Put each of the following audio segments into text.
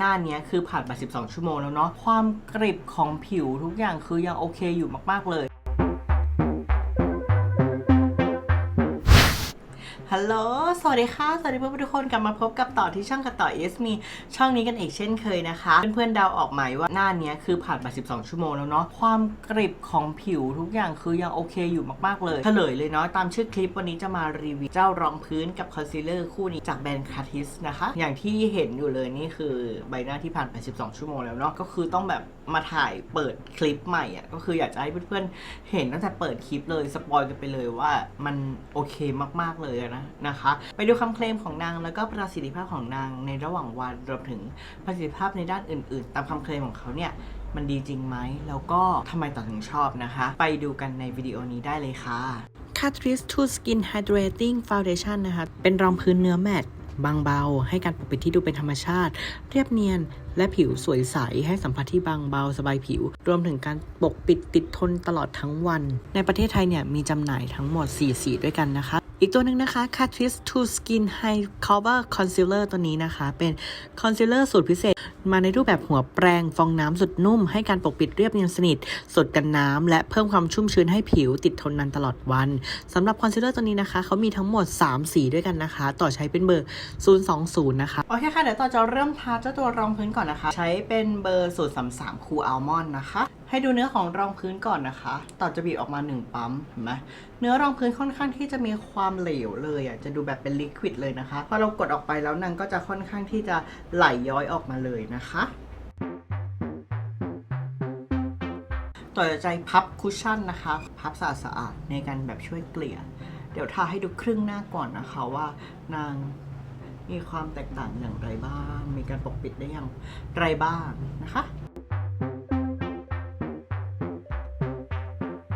หน้านี้คือผ่านไป 12 ชั่วโมงแล้วเนาะความกริบของผิวทุกอย่างคือยังโอเคอยู่มากๆเลย ลโหล สวัสดีค่ะ สวัสดีเพื่อนๆทุกคนกลับมาพบกับต่อที่ช่องกับต่อเอสมีช่องนี้กันอีกเช่นเคยนะคะ เพื่อนๆเดาออกไหมว่าหน้าเนี้ยคือผ่านมา 12 ชั่วโมงแล้วเนาะ ความกริบของผิวทุกอย่างคือยังโอเคอยู่มากๆเลย เฉลยเลยเนาะตามชื่อคลิปวันนี้จะมารีวิวเจ้ารองพื้นกับคอนซีลเลอร์คู่นี้จากแบรนด์คาทิสนะคะ อย่างที่เห็นอยู่เลยนี่คือใบหน้าที่ผ่านไป 12 ชั่วโมงแล้วเนาะ ก็คือต้องแบบ มาถ่ายเปิดคลิปใหม่อะก็คืออยากจะให้เพื่อนๆเห็นตั้งแต่เปิดคลิปเลยสปอยกันไปเลยว่ามันโอเคมากๆเลยนะนะคะ ไปดูคำเคลมของนางแล้วก็ประสิทธิภาพของนางในระหว่างวันรวมถึงประสิทธิภาพในด้านอื่น ๆ ตามคำเคลมของเขาเนี่ยมันดีจริงไหม แล้วก็ทำไมต่อถึงชอบนะคะ ไปดูกันในวิดีโอนี้ได้เลยค่ะ Catrice to Skin Hydrating Foundation นะคะ เป็นรองพื้นเนื้อแมต บางเบา ให้การปกปิดที่ดูเป็นธรรมชาติ เรียบเนียน และผิวสวยใส ให้สัมผัสที่บางเบาสบายผิว รวมถึงการปกปิดติดทนตลอดทั้งวัน ในประเทศไทยเนี่ยมีจำหน่ายทั้งหมด4สีด้วยกันนะคะ อีกตัวหนึ่งนะคะ Catrice to Skin High Cover Concealer ตัวนี้นะคะ เป็นคอนซีลเลอร์สูตรพิเศษ มาในรูปแบบหัวแปรงฟองน้ำสุดนุ่ม ให้การปกปิดเรียบเนียนสนิท สดกันน้ำ และเพิ่มความชุ่มชื้นให้ผิวติดทนนานตลอดวันสำหรับคอนซีลเลอร์ตัวนี้นะคะ เขามีทั้งหมด 3 สีด้วยกันนะคะ ต่อใช้เป็นเบอร์ 020 นะคะ โอเคค่ะ เดี๋ยวต่อจะเริ่มทาเจ้าตัวรองพื้นก่อนนะคะ ใช้เป็นเบอร์033คูอัลมอนด์นะคะ ให้ดูเนื้อของรองพื้นก่อนนะคะ ต่อจะบีบออกมา 1 ปั๊ม เห็นไหมเนื้อรองพื้นค่อนข้างที่จะมีความเหลวเลยอะ จะดูแบบเป็นลิควิดเลยนะคะ พอเรากดออกไปแล้วนางก็จะค่อนข้างที่จะไหลย้อยออกมาเลยนะคะต่อจะใจพับคุชชั่นนะคะ พับสะอาดสะอาดๆในการแบบช่วยเกลี่ย เดี๋ยวทาให้ดูครึ่งหน้าก่อนนะคะว่านางมีความแตกต่างอย่างไรบ้าง มีการปกปิดได้อย่างไรบ้างนะคะ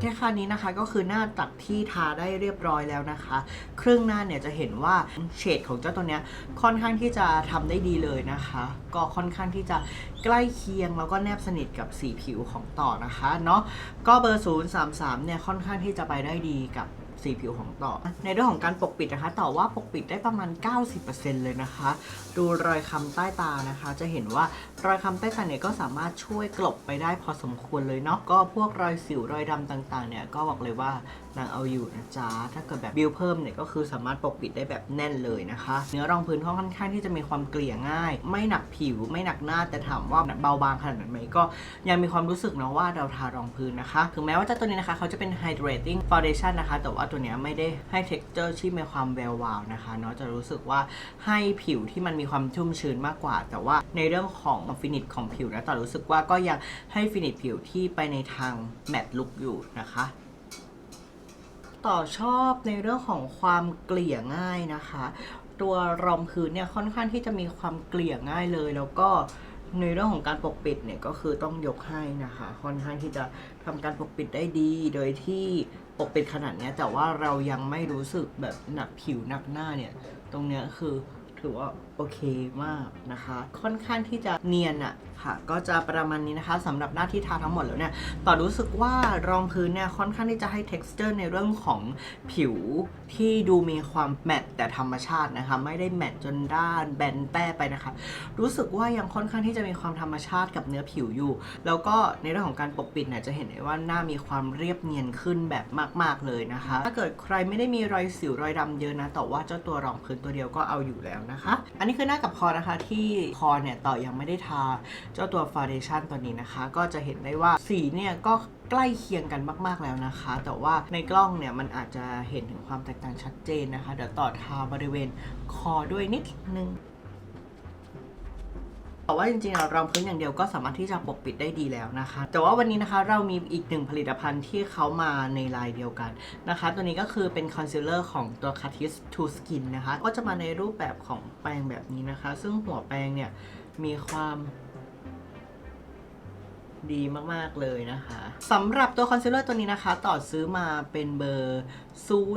แค่ค่านี้นะคะก็คือหน้าตัดที่ทาได้เรียบร้อยแล้วนะคะ ครึ่งหน้าเนี่ยจะเห็นว่าเฉดของเจ้าตัวเนี้ยค่อนข้างที่จะทำได้ดีเลยนะคะ ก็ค่อนข้างที่จะใกล้เคียงแล้วก็แนบสนิทกับสีผิวของต่อนะคะเนาะก็เบอร์ 033 เนี่ยค่อนข้างที่จะไปได้ดีกับสีผิวของต่อ ในเรื่องของการปกปิดนะคะ ต่อว่าปกปิดได้ประมาณ 90%เลยนะคะ ดูรอยคำใต้ตานะคะ จะเห็นว่ารอยคำใต้ตาเนี่ยก็สามารถช่วยกลบไปได้พอสมควรเลยเนาะก็พวกรอยสิวรอยดำต่างๆเนี่ยก็บอกเลยว่านางเอาอยู่นะจ๊ะถ้าเกิดแบบบิวเพิ่มเนี่ยก็คือสามารถปกปิดได้แบบแน่นเลยนะคะ เนื้อรองพื้นค่อนข้างที่จะมีความเกลี่ยง่าย ไม่หนักผิวไม่หนักหน้าแต่ถามว่าเบาบางขนาดไหนก็ยังมีความรู้สึกนะว่าเราทารองพื้นนะคะ ถึงแม้ว่าเจ้าตัวนี้นะคะเขาจะเป็น hydrating foundation นะคะ แต่ว่าตัวเนี้ยไม่ได้ให้ texture ที่มีความแวววาวนะคะเนาะจะรู้สึกว่าให้ผิวที่มันมีความชุ่มชื้นมากกว่า แต่ว่าในเรื่องของฟินิชของผิวนะแต่รู้สึกว่าก็ยังให้ฟินิชผิวที่ไปในทางแมตต์ลุกอยู่นะคะ ต่อชอบในเรื่องของความเกลี่ยง่ายนะคะ ตัวรองพื้นเนี่ยค่อนข้างที่จะมีความเกลี่ยง่ายเลย แล้วก็ในเรื่องของการปกปิดเนี่ยก็คือต้องยกให้นะคะ ค่อนข้างที่จะทำการปกปิดได้ดี โดยที่ปกปิดขนาดเนี้ยแต่ว่าเรายังไม่รู้สึกแบบหนักผิวหนักหน้าเนี่ย ตรงเนี้ยคือ ถือว่าโอเคมากนะคะ ค่อนข้างที่จะเนียนอะ ค่ะ ก็จะประมาณนี้นะคะสำหรับหน้าที่ทาทั้งหมดแล้วเนี่ยต่อรู้สึกว่ารองพื้นเนี่ยค่อนข้างที่จะให้ texture ในเรื่องของผิวที่ดูมีความแมตต์แต่ธรรมชาตินะคะ ไม่ได้แมตต์จนด้านแบนแป้ไปนะคะ รู้สึกว่ายังค่อนข้างที่จะมีความธรรมชาติกับเนื้อผิวอยู่ แล้วก็ในเรื่องของการปกปิดเนี่ยจะเห็นได้ว่าหน้ามีความเรียบเนียนขึ้นแบบมาก ๆเลยนะคะ ถ้าเกิดใครไม่ได้มีรอยสิวรอยดำเยอะนะแต่ว่าเจ้าตัวรองพื้นตัวเดียวก็เอาอยู่แล้วนะคะ อันนี้คือหน้ากับคอนะคะที่คอเนี่ยต่อยังไม่ได้ทาเจ้าตัวฟาวเดชั่นตัวนี้นะคะ ก็จะเห็นได้ว่าสีเนี่ยก็ใกล้เคียงกันมาก ๆ แล้วนะคะ แต่ว่าในกล้องเนี่ยมันอาจจะเห็นถึงความแตกต่างชัดเจนนะคะ เดี๋ยวต่อทาบริเวณคอด้วยนิดนึงแต่ว่าจริงๆเรารองพื้นอย่างเดียวก็สามารถที่จะปกปิดได้ดีแล้วนะคะ แต่ว่าวันนี้นะคะเรามีอีกหนึ่งผลิตภัณฑ์ที่เขามาในลายเดียวกันนะคะ ตัวนี้ก็คือเป็นคอนซีลเลอร์ของตัว Catis to Skin นะคะ ก็จะมาในรูปแบบของแปรงแบบนี้นะคะ ซึ่งหัวแปรงเนี่ยมีความ ดีมาก ๆ เลยนะคะสำหรับตัวคอนซีลเลอร์ตัวนี้นะคะ ต่อซื้อมาเป็นเบอร์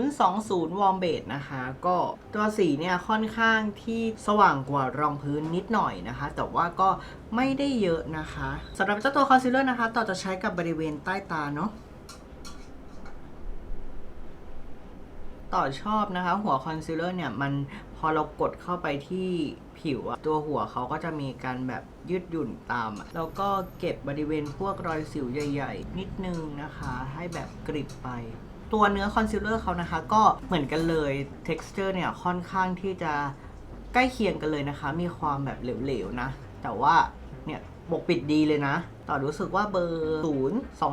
020วอร์มเบดนะคะ ก็ตัวสีเนี่ยค่อนข้างที่สว่างกว่ารองพื้นนิดหน่อยนะคะ แต่ว่าก็ไม่ได้เยอะนะคะสำหรับเจ้าตัวคอนซีลเลอร์นะคะ ต่อจะใช้กับบริเวณใต้ตาเนาะต่อชอบนะคะ หัวคอนซีลเลอร์เนี่ยมันพพอเรากดเข้าไปที่ผิวอะตัวหัวเขาก็จะมีการแบบ ยืดหยุ่นตาม แล้วก็เก็บบริเวณพวกรอยสิวใหญ่ ๆ นิดนึงนะคะ ให้แบบกริบไป ตัวเนื้อคอนซีลเลอร์เขานะคะ ก็เหมือนกันเลย texture เนี่ยค่อนข้างที่จะใกล้เคียงกันเลยนะคะ มีความแบบเหลวๆนะ แต่ว่าเนี่ยปกปิดดีเลยนะ ต่อรู้สึกว่าเบอร์ 0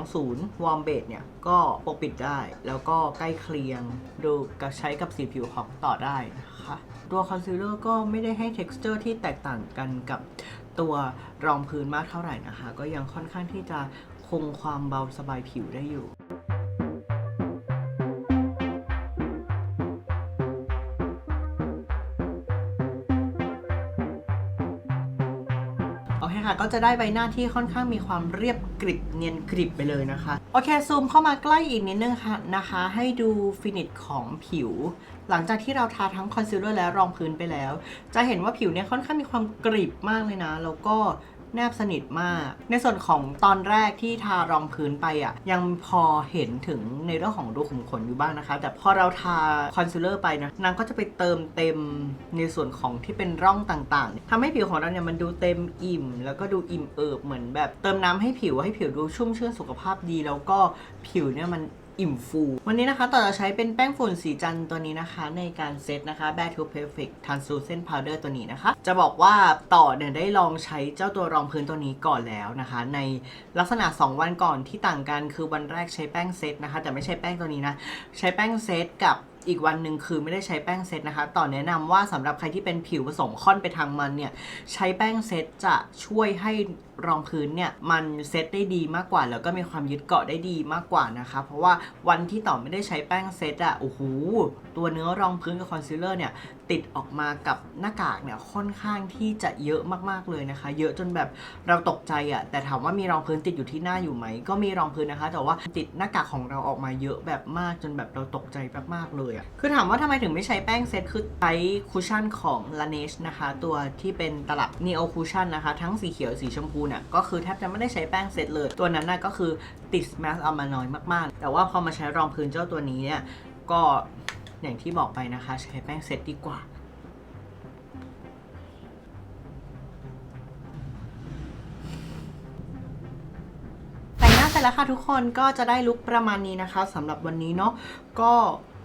20 วอร์มเบดเนี่ย ก็ปกปิดได้ แล้วก็ใกล้เคียง ดูกับใช้กับสีผิวของต่อได้นะคะ ตัวคอนซีลเลอร์ก็ไม่ได้ให้ texture ที่แตกต่างกันกับ ตัวรองพื้นมากเท่าไหร่นะคะ ก็ยังค่อนข้างที่จะคงความเบาสบายผิวได้อยู่โอเคค่ะก็จะได้ใบหน้าที่ค่อนข้างมีความเรียบกริบเนียนกริบไปเลยนะคะ โอเค ซูมเข้ามาใกล้อีกนิดนึงค่ะนะคะ ให้ดูฟินิชของผิว หลังจากที่เราทาทั้งคอนซีลเลอร์และรองพื้นไปแล้ว จะเห็นว่าผิวเนี่ยค่อนข้างมีความกริบมากเลยนะ แล้วก็ แนบสนิทมาก ในส่วนของตอนแรกที่ทารองพื้นไปอะยังพอเห็นถึงในเรื่องของรูขุมขนอยู่บ้างนะคะ แต่พอเราทาคอนซีลเลอร์ไปนะนางก็จะไปเติมเต็มในส่วนของที่เป็นร่องต่างๆทำให้ผิวของเราเนี่ยมันดูเต็มอิ่ม แล้วก็ดูอิ่มเอิบเหมือนแบบเติมน้ำให้ผิวให้ผิวดูชุ่มชื่นสุขภาพดี แล้วก็ผิวเนี่ยมัน อิ่มฟู วันนี้นะคะต่อจะใช้เป็นแป้งฝุ่นสีจันตัวนี้นะคะ ในการเซตนะคะ Bare to Perfect Translucent Powder ตัวนี้นะคะ จะบอกว่าต่อเนี่ยได้ลองใช้เจ้าตัวรองพื้นตัวนี้ก่อนแล้วนะคะ ในลักษณะ 2 วันก่อนที่ต่างกันคือวันแรกใช้แป้งเซตนะคะ แต่ไม่ใช่แป้งตัวนี้นะ ใช้แป้งเซตกับ อีกวันหนึ่งคือไม่ได้ใช้แป้งเซตนะคะ ต่อแนะนำว่าสำหรับใครที่เป็นผิวผสมค่อนไปทางมันเนี่ย ใช้แป้งเซตจะช่วยให้รองพื้นเนี่ย มันเซตได้ดีมากกว่า แล้วก็มีความยึดเกาะได้ดีมากกว่านะคะ เพราะว่าวันที่ต่อไม่ได้ใช้แป้งเซตอะโอ้โหตัวเนื้อรองพื้นกับคอนซีลเลอร์เนี่ย ติดออกมากับหน้ากากเนี่ยค่อนข้างที่จะเยอะมากๆเลยนะคะ เยอะจนแบบเราตกใจอะแต่ถามว่ามีรองพื้นติดอยู่ที่หน้าอยู่ไหม ก็มีรองพื้นนะคะ แต่ว่าติดหน้ากากของเราออกมาเยอะแบบมากจนแบบเราตกใจมากๆเลยอะคือถามว่าทำไมถึงไม่ใช้แป้งเซตคือใช้คุชชั่นของ Laneige นะคะ ตัวที่เป็นตลับ Neo Cushion นะคะ ทั้งสีเขียวสีชมพูเนี่ยก็คือแทบจะไม่ได้ใช้แป้งเซตเลย ตัวนั้นน่ะก็คือติดแมสเอามาน้อยมากๆ แต่ว่าพอมาใช้รองพื้นเจ้าตัวนี้เนี่ยก็อย่างที่บอกไปนะคะ ใช้แป้งเซตดีกว่า ร็จแล้วค่ะทุกคนก็จะได้ลุคประมาณนี้นะคะสำหรับวันนี้เนาะก็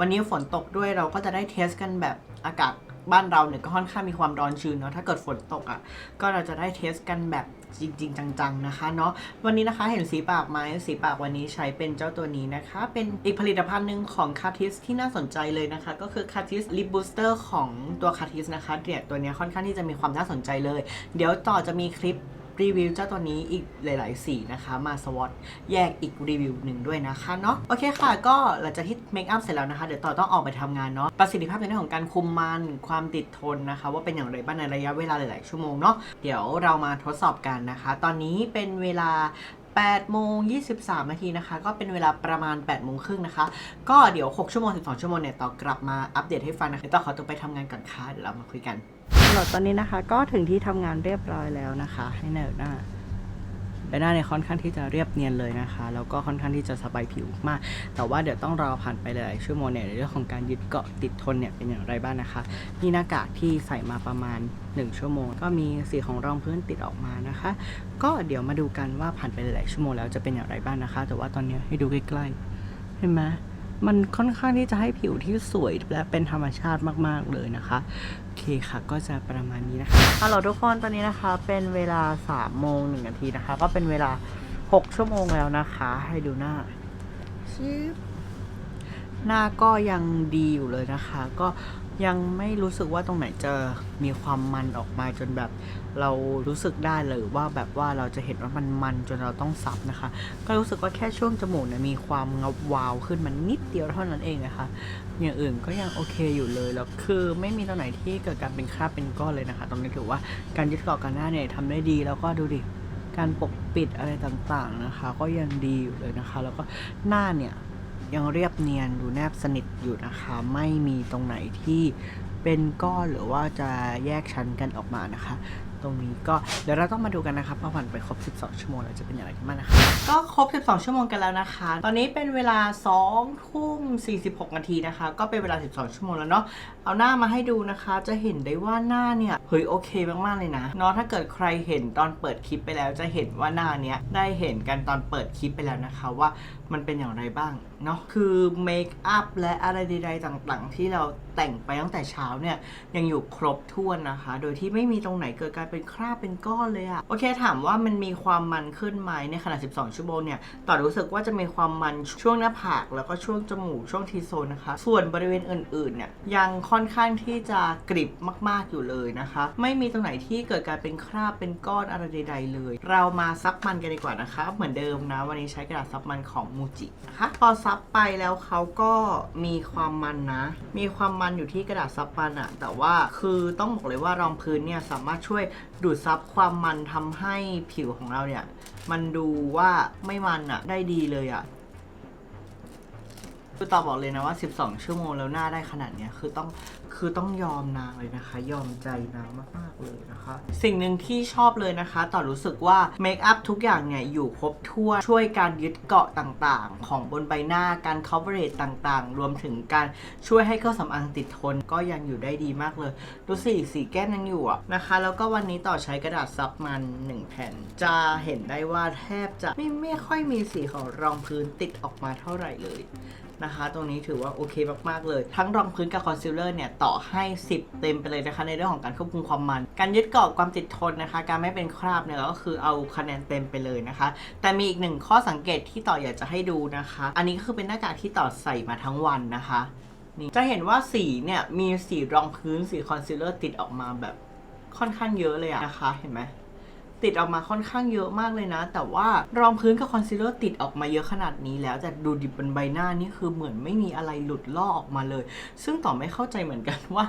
วันนี้ฝนตกด้วยเราก็จะได้เทสกันแบบอากาศบ้านเราเนี่ยก็ค่อนข้างมีความร้อนชื้นเนาะถ้าเกิดฝนตกอะ่ะก็เราจะได้เทสกันแบบจริง ๆ จังๆนะคะเนาะวันนี้นะคะเห็นสีปากไหมสีปากวันนี้ใช้เป็นเจ้าตัวนี้นะคะ เป็นอีกผลิตภัณฑ์หนึ่งของคาทิสที่น่าสนใจเลยนะคะ ก็คือคาทิสลิปบูสเตอร์ของตัวคาทิสนะคะเนี่ยตัวเนี้ยค่อนข้างที่จะมีความน่าสนใจเลย เดี๋ยวต่อจะมีคลิป รีวิวเจ้าตัวนี้อีกหลาย ๆ สีนะคะ มาสวอตแยกอีกรีวิวหนึ่งด้วยนะคะเนาะโอเคค่ะ ก็หลังจากที่เมคอัพเสร็จแล้วนะคะ เดี๋ยวต่อต้องออกไปทำงานเนาะประสิทธิภาพในเรื่องของการคุมมันความติดทนนะคะ ว่าเป็นอย่างไรบ้างในระยะเวลาหลาย ๆ ชั่วโมงเนาะเดี๋ยวเรามาทดสอบกันนะคะ ตอนนี้เป็นเวลา8โมง23 นาทีนะคะ ก็เป็นเวลาประมาณ 8 โมงครึ่งนะคะ ก็เดี๋ยว 6 ชั่วโมง 12 ชั่วโมงเนี่ย ต่อกลับมาอัปเดตให้ฟังนะคะต่อขอตัวไปทำงานก่อนค่ะเดี๋ยวเรามาคุยกัน หรับตอนนี้นะคะ ก็ถึงที่ทำงานเรียบร้อยแล้วนะคะ ให้เนิร์ดหน้าใบหน้าเนี่ยค่อนข้างที่จะเรียบเนียนเลยนะคะ แล้วก็ค่อนข้างที่จะสบายผิวมาก แต่ว่าเดี๋ยวต้องรอผ่านไปหลายชั่วโมงเนี่ยในเรื่องของการยึดเกาะติดทนเนี่ยเป็นอย่างไรบ้างนะคะนี่หน้ากากที่ใส่มาประมาณ 1 ชั่วโมง ก็มีสีของรองพื้นติดออกมานะคะ ก็เดี๋ยวมาดูกันว่าผ่านไปหลายชั่วโมงแล้วจะเป็นอย่างไรบ้างนะคะ แต่ว่าตอนนี้ให้ดูใกล้ๆเห็นไหม มันค่อนข้างที่จะให้ผิวที่สวยและเป็นธรรมชาติมาก ๆ เลยนะคะโอเคค่ะก็จะประมาณนี้นะคะฮัลโหลทุกคนตอนนี้นะคะ เป็นเวลา3โมงหนึ่งนาทีนะคะ ก็เป็นเวลา 6 ชั่วโมงแล้วนะคะ ให้ดูหน้าชิบหน้าก็ยังดีอยู่เลยนะคะ ก็ ยังไม่รู้สึกว่าตรงไหนจะมีความมันออกมาจนแบบเรารู้สึกได้เลยว่าแบบว่าเราจะเห็นว่ามันมันจนเราต้องซับนะคะ ก็รู้สึกว่าแค่ช่วงจมูกเนี่ยมีความเงาวาวขึ้นมันนิดเดียวเท่านั้นเองนะคะอย่างอื่นก็ยังโอเคอยู่เลยแล้วคือไม่มีตรงไหนที่เกิดการเป็นคราบเป็นก้อนเลยนะคะ ตรงนี้ถือว่าการยึดเกาะกันหน้าเนี่ยทำได้ดีแล้วก็ดูดิการปกปิดอะไรต่างๆนะคะ ก็ยังดีอยู่เลยนะคะ แล้วก็หน้าเนี่ย ยังเรียบเนียนดูแนบสนิทอยู่นะคะ ไม่มีตรงไหนที่เป็นก้อนหรือว่าจะแยกชั้นกันออกมานะคะ ตรงนี้ก็เดี๋ยวเราต้องมาดูกันนะครับว่าผ่านไปครบ 12 ชั่วโมงแล้วจะเป็นอย่างไรกันบ้างนะคะ ก็ครบ 12 ชั่วโมงกันแล้วนะคะ ตอนนี้เป็นเวลา2ทุ่ม46 นาทีนะคะ ก็เป็นเวลา 12 ชั่วโมงแล้วเนาะเอาหน้ามาให้ดูนะคะ จะเห็นได้ว่าหน้าเนี่ยเฮ้ยโอเคมากๆเลยนะเนาะถ้าเกิดใครเห็นตอนเปิดคลิปไปแล้วจะเห็นว่าหน้าเนี้ยได้เห็นกันตอนเปิดคลิปไปแล้วนะคะว่า มันเป็นอย่างไรบ้างเนาะคือเมคอัพและอะไรใดๆต่างๆ ที่เราแต่งไปตั้งแต่เช้าเนี่ยยังอยู่ครบถ้วนนะคะ โดยที่ไม่มีตรงไหนเกิดการเป็นคราบเป็นก้อนเลยอะโอเคถามว่ามันมีความมันขึ้นไหมในขณะ 12 ชั่วโมงเนี่ยต่อรู้สึกว่าจะมีความมันช่วงหน้าผาก แล้วก็ช่วงจมูกช่วงทีโซนนะคะ ส่วนบริเวณอื่นๆเนี่ยยังค่อนข้างที่จะกริบมาก ๆอยู่เลยนะคะ ไม่มีตรงไหนที่เกิดการเป็นคราบเป็นก้อนอะไรใด ๆ เลย เรามาซับมันกันดีกว่านะคะ เหมือนเดิมนะวันนี้ใช้กระดาษซับมันของมูจินะคะพอซับไปแล้วเขาก็มีความมันนะ มีความมันอยู่ที่กระดาษซับปันอะแต่ว่าคือต้องบอกเลยว่ารองพื้นเนี่ยสามารถช่วยดูดซับความมันทำให้ผิวของเราเนี่ย มันดูว่าไม่มันอะได้ดีเลยอะ คือต่อบอกเลยนะว่า 12 ชั่วโมงแล้วหน้าได้ขนาดเนี้ยคือต้องคือต้องยอมนางเลยนะคะ ยอมใจนางมากๆเลยนะคะ สิ่งหนึ่งที่ชอบเลยนะคะต่อรู้สึกว่าเมคอัพทุกอย่างเนี่ยอยู่ครบถ้วนช่วยการยึดเกาะต่างๆ ของบนใบหน้าการ coverage ต่างๆ รวมถึงการช่วยให้เครื่องสำอางติดทนก็ยังอยู่ได้ดีมากเลยดูสิสีแก้มยังอยู่อะนะคะ แล้วก็วันนี้ต่อใช้กระดาษซับมัน 1 แผ่น จะเห็นได้ว่าแทบจะไม่ไม่ค่อยมีสีของรองพื้นติดออกมาเท่าไหร่เลย นะคะ ตรงนี้ถือว่าโอเคมากๆเลย ทั้งรองพื้นกับคอนซีลเลอร์เนี่ยต่อให้ 10 เต็มไปเลยนะคะ ในเรื่องของการควบคุมความมัน การยึดเกาะความติดทนนะคะ การไม่เป็นคราบเนี่ยก็คือเอาคะแนนเต็มไปเลยนะคะ แต่มีอีกหนึ่งข้อสังเกตที่ต่ออยากจะให้ดูนะคะ อันนี้ก็คือเป็นหน้ากากที่ต่อใส่มาทั้งวันนะคะนี่จะเห็นว่าสีเนี่ยมีสีรองพื้นสีคอนซีลเลอร์ติดออกมาแบบค่อนข้างเยอะเลยอะนะคะ เห็นไหม ติดออกมาค่อนข้างเยอะมากเลยนะ แต่ว่ารองพื้นกับคอนซีลเลอร์ติดออกมาเยอะขนาดนี้แล้วแต่ดูดิบบนใบหน้านี่คือเหมือนไม่มีอะไรหลุดลอกออกมาเลย ซึ่งต่อไม่เข้าใจเหมือนกันว่า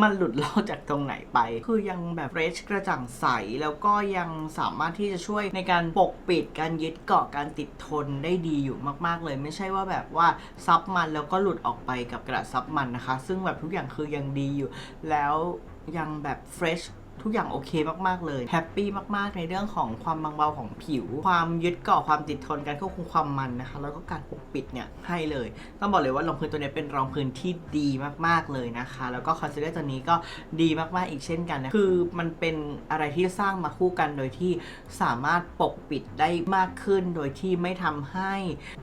มันหลุดลอกจากตรงไหนไป คือยังแบบเฟรชกระจ่างใสแล้วก็ยังสามารถที่จะช่วยในการปกปิดการยึดเกาะการติดทนได้ดีอยู่มาก ๆ เลย ไม่ใช่ว่าแบบว่าซับมันแล้วก็หลุดออกไปกับกระซับมันนะคะ ซึ่งแบบทุกอย่างคือยังดีอยู่ แล้วยังแบบเฟรช ทุกอย่างโอเคมากๆเลยแฮปปี้มากๆ ในเรื่องของความบางเบาของผิว ความยึดเกาะความติดทนการควบคุมความมันนะคะ แล้วก็การปกปิดเนี่ยให้เลย ต้องบอกเลยว่ารองพื้นตัวนี้เป็นรองพื้นที่ดีมากๆเลยนะคะ แล้วก็คอนซีลเลอร์ตัวนี้ก็ดีมากๆอีกเช่นกันนะคือมันเป็นอะไรที่สร้างมาคู่กันโดยที่สามารถปกปิดได้มากขึ้น โดยที่ไม่ทำให้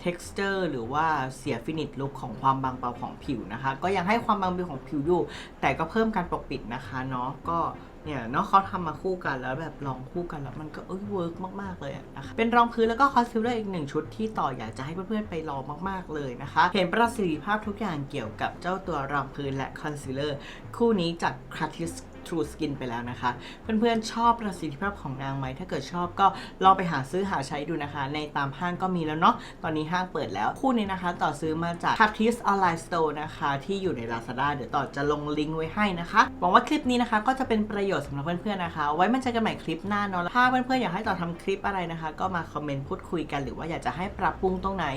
texture หรือว่าเสียฟินิชลุคของความบางเบาของผิวนะคะ ก็ยังให้ความบางเบาของผิวอยู่ แต่ก็เพิ่มการปกปิดนะคะเนาะก็ เนี่ยเนาะเขาทำมาคู่กันแล้วแบบลองคู่กันแล้วมันก็เอ้ยเวิร์กมากๆเลยนะคะเป็นรองพื้นแล้วก็คอนซีลเลอร์อีกหนึ่งชุดที่ต่ออยากจะให้เพื่อนๆไปลองมากๆเลยนะคะ เห็นประสิทธิภาพทุกอย่างเกี่ยวกับเจ้าตัวรองพื้นและคอนซีลเลอร์คู่นี้จากคราติส True Skin ไปแล้วนะคะ เพื่อนๆชอบประสิทธิภาพของนางไหม ถ้าเกิดชอบก็ลองไปหาซื้อหาใช้ดูนะคะ ในตามห้างก็มีแล้วเนาะตอนนี้ห้างเปิดแล้วคู่นี้นะคะ ต่อซื้อมาจาก c a p t i s Online Store นะคะ ที่อยู่ใน Lazada เดี๋ยวต่อจะลงลิงก์ไว้ให้นะคะหวังว่าคลิปนี้นะคะ ก็จะเป็นประโยชน์สำหรับเพื่อนๆนะคะ ไว้มาเจอกันใหม่คลิปหน้าเนาะถ้าเพื่อนๆอยากให้ต่อทำคลิปอะไรนะคะ ก็มาคอมเมนต์พูดคุยกันหรือว่าอยากจะให้ปรับปรุงตรงไหน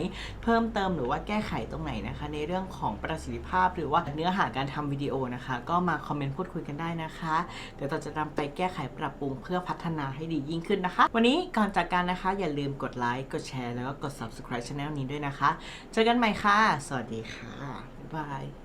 เพิ่มเติมหรือว่าแก้ไขตรงไหนนะคะ ในเรื่องของประสิทธิภาพ หรือว่าเนื้อหาการทำวิดีโอนะคะ ก็มาคอมเมนต์พูดคุยกันได้นะคะเดี๋ยวเราจะนำไปแก้ไขปรับปรุงเพื่อพัฒนาให้ดียิ่งขึ้นนะคะ วันนี้ก่อนจากกันนะคะ อย่าลืมกดไลค์กดแชร์แล้วก็กด subscribe channel นี้ด้วยนะคะ เจอกันใหม่ค่ะ สวัสดีค่ะบ๊ายบาย